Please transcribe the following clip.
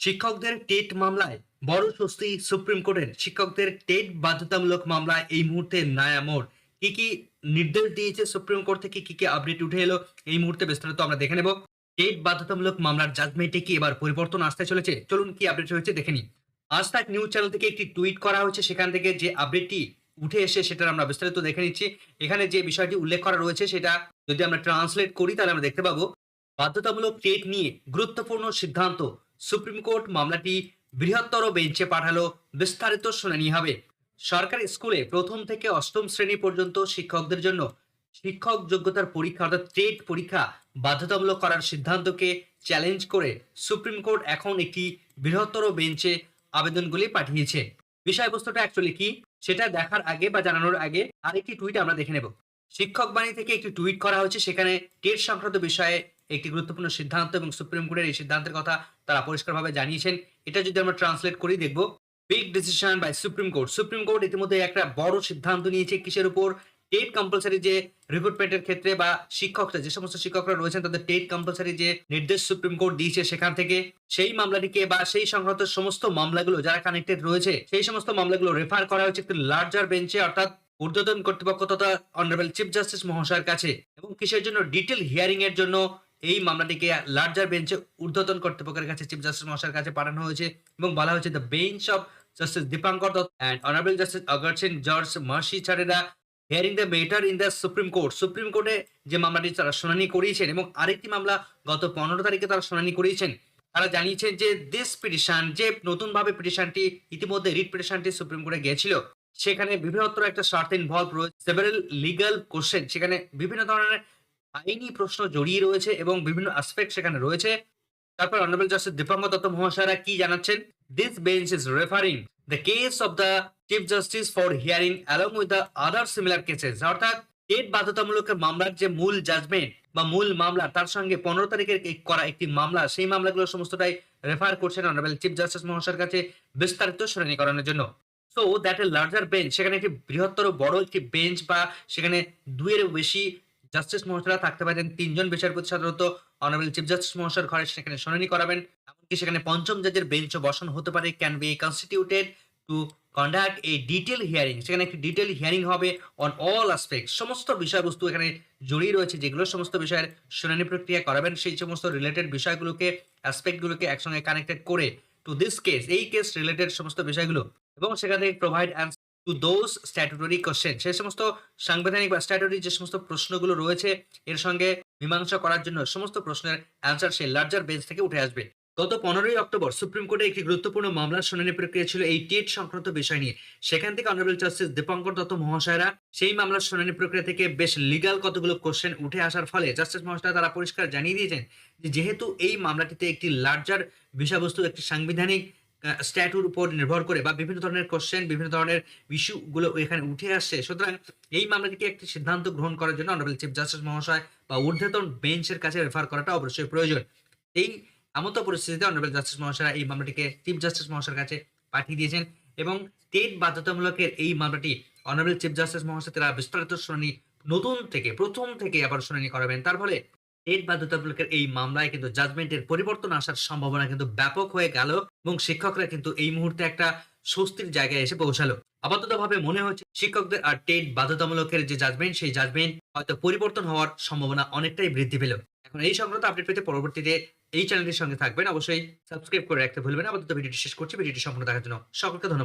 শিক্ষকদের টেট মামলায় বড় স্বস্তি সুপ্রিম কোর্টের শিক্ষকদের টেট বাধ্যতামূলক মামলায় এই মুহূর্তে নায়া মোড়। কি কি নির্দেশ দিয়েছে সুপ্রিম কোর্ট থেকে? কি কি আপডেট উঠে এলো? এই মুহূর্তে বিস্তারিত আমরা দেখে নেব। টেট বাধ্যতামূলক মামলার জাজমেন্টে কি এবার পরিবর্তন আসতে চলেছে? চলুন কি আপডেট হয়েছে দেখে নিই। আজ তাক নিউজ চ্যানেল থেকে একটি টুইট করা হয়েছে। সেখান থেকে যে আপডেটটি উঠে এসে সেটার আমরা বিস্তারিত দেখে নিচ্ছি। এখানে যে বিষয়টি উল্লেখ করা রয়েছে সেটা যদি আমরা ট্রান্সলেট করি তাহলে আমরা দেখতে পাবো। বাধ্যতামূলক টেট নিয়ে গুরুত্বপূর্ণ সিদ্ধান্ত সুপ্রিম কোর্ট মামলাটি বৃহত্তর বেঞ্চে পাঠালো, বিস্তারিত শুনানি হবে। সরকারি স্কুলে প্রথম থেকে অষ্টম শ্রেণি পর্যন্ত শিক্ষকদের জন্য শিক্ষক যোগ্যতার পরীক্ষা অর্থাৎ টেট পরীক্ষা বাধ্যতামূলক করার সিদ্ধান্তকে চ্যালেঞ্জ করে সুপ্রিম কোর্ট এখন একটি বৃহত্তর বেঞ্চে আবেদনগুলি পাঠিয়েছে। বিষয়বস্তুটা অ্যাকচুয়ালি কি, সেটা দেখার আগে বা জানানোর আগে আরেকটি টুইট আমরা দেখে নেব। শিক্ষক বাণী থেকে একটি টুইট করা হয়েছে, সেখানে টেট সংক্রান্ত বিষয়ে একটি গুরুত্বপূর্ণ সিদ্ধান্ত এবং সুপ্রিম কোর্টের এই সিদ্ধান্তের কথা তারা পরিষ্কারভাবে জানিয়েছেন। এটা যদি আমরা ট্রান্সলেট করি দেখব big decision by supreme court. Supreme court ইতিমধ্যে একটা বড় সিদ্ধান্ত নিয়েছে কিসের উপর? টেট কম্পালসারি যে রিক্রুটমেন্টের ক্ষেত্রে বা শিক্ষকরা, যে সমস্ত শিক্ষকরা রয়েছেন, তাদের টেট কম্পালসারি যে নির্দেশ সুপ্রিম কোর্ট দিয়েছে সেখান থেকে, সেই মামলাটিকে বা সেই সংক্রান্ত সমস্ত মামলাগুলো যারা কানেক্টেড রয়েছে, সেই সমস্ত মামলাগুলো রেফার করা হয়েছে একটি লার্জার বেঞ্চে অর্থাৎ ঊর্ধ্বতন কর্তৃপক্ষ তথা অনারেবল চিফ জাস্টিস মহাশয়ের কাছে। এবং কিসের জন্য? ডিটেল হিয়ারিং এর জন্য এই মামলাটিকে লার্জার বেঞ্চে ঊর্ধ্বতন কর্তৃপক্ষের কাছে চিফ জাস্টিস মহাশয়ের কাছে পাঠানো হয়েছে এবং বলা হয়েছে the bench of justice Dipankar Datta and honourable justice Augustine George Masih ছাড়েরা hearing the matter in the supreme court supreme কোর্টে যে মামলাটি তারা শুনানি করিয়েছেন এবং আরেকটি মামলা গত পনেরো তারিখে তারা শুনানি করিয়েছেন, তারা জানিয়েছেন যে দিস পিটিশন যে নতুনভাবে পিটিশনটি ইতিমধ্যে রিট পিটিশনটি সুপ্রিম কোর্টে গিয়েছিল, সেখানে বৃহত্তর একটা শর্ত ইনভলভ রয়েছে। সেভারেল লিগাল কোশ্চেন সেখানে বিভিন্ন ধরনের আইনি প্রশ্ন জড়িয়ে রয়েছে এবং বিভিন্ন অ্যাসপেক্ট সেখানে রয়েছে। তারপর অনারেবল জাস্টিস দীপঙ্কর দত্ত মহাশয়রা কি জানাচ্ছেন? This bench is referring the case of the chief justice for hearing along with the other similar cases অর্থাৎ টেট বাধ্যতামূলক মামলার যে মূল জাজমেন্ট বা মূল মামলা, তার সঙ্গে পনেরো তারিখের করা একটি মামলা, সেই মামলাগুলো সমস্তটাই রেফার করছেন অনারেবল চিফ জাস্টিস মহাশয়ের কাছে বিস্তারিত শুনানি করানোর জন্য। So that a larger bench সেখানে একটি বৃহত্তর, বড় একটি বেঞ্চ বা সেখানে দুইয়ের বেশি জাস্টিস মহাশয়রা থাকতে পারেন। তিনজন বিচারপতি সাধারণত অনারেবল চিফ জাস্টিস মহাশয়ের ঘরে সেখানে শুনানি করাবেন। এমনকি সেখানে পঞ্চম জাজের বেঞ্চও বসানো হতে পারে। Can be constituted to conduct a detail hearing সেখানে একটি ডিটেল হিয়ারিং হবে অন অল আসপেক্ট সমস্ত বিষয়বস্তু এখানে জড়িয়ে রয়েছে, যেগুলো সমস্ত বিষয়ের শুনানি প্রক্রিয়া করাবেন। সেই সমস্ত রিলেটেড বিষয়গুলোকে অ্যাসপেক্টগুলোকে একসঙ্গে কানেক্টেড করে টু দিস কেস এই কেস রিলেটেড সমস্ত বিষয়গুলো। এবং সেখান থেকে provide answer to those statutory question সেই সমস্ত সাংবিধানিক বা স্ট্যাটুটরি যে সমস্ত প্রশ্নগুলো রয়েছে, এর সঙ্গে মীমাংসা করার জন্য সমস্ত প্রশ্নের অ্যান্সার সেই লার্জার বেঞ্চ থেকে উঠে আসবে। গত পনেরোই অক্টোবর সুপ্রিম কোর্টে একটি গুরুত্বপূর্ণ মামলার শুনানি প্রক্রিয়া ছিল এই টেট সংক্রান্ত বিষয় নিয়ে। সেখান থেকে অনারেবল জাস্টিস দীপঙ্কর দত্ত মহাশয়রা সেই মামলার শুনানি প্রক্রিয়া থেকে বেশ লিগাল কতগুলো কোশ্চেন উঠে আসার ফলে জাস্টিস মহাশয় তারা পরিষ্কার জানিয়ে দিয়েছেন যে যেহেতু এই মামলাটিতে একটি লার্জার বিষয়বস্তু, একটি সাংবিধানিক স্ট্যাটুর উপর নির্ভর করে বা বিভিন্ন ধরনের কোশ্চেন বিভিন্ন ধরনের ইস্যুগুলো এখানে উঠে আসছে সুতরাং এই মামলাটিকে একটি সিদ্ধান্ত গ্রহণ করার জন্য অনারেবল চিফ জাস্টিস মহাশয় বা ঊর্ধ্বতন বেঞ্চের কাছে রেফার করাটা অবশ্যই প্রয়োজন। এই এমতো পরিস্থিতিতে অনারেবল জাস্টিস মহাশয়রা এই মামলাটিকে চিফ জাস্টিস মহাশয়ের কাছে পাঠিয়ে দিয়েছেন এবং টেট বাধ্যতামূলকের এই মামলাটি অনারেবল চিফ জাস্টিস মহাশয় তারা বিস্তারিত শুনানি নতুন থেকে, প্রথম থেকে আবার শুনানি করাবেন। তার ফলে টেট বাধ্যতামূলকের এই মামলায় কিন্তু জাজমেন্টের পরিবর্তন আসার সম্ভাবনা কিন্তু ব্যাপক হয়ে গেল এবং শিক্ষকরা কিন্তু এই মুহূর্তে একটা স্বস্তির জায়গায় এসে পৌঁছালো। আপাতত ভাবে মনে হচ্ছে শিক্ষকদের আর টেট বাধ্যতামূলকের যে জাজমেন্ট সেই জাজমেন্ট হয়তো পরিবর্তন হওয়ার সম্ভাবনা অনেকটাই বৃদ্ধি পেল। এখন এই সংক্রান্ত আপডেট পেতে পরবর্তীতে এই চ্যানেলটির সঙ্গে থাকবেন। অবশ্যই সাবস্ক্রাইব করে রাখতে ভুলবেন আপাতত ভিডিওটি শেষ করছি। ভিডিওটি সম্পূর্ণ দেখার জন্য সকলকে ধন্যবাদ।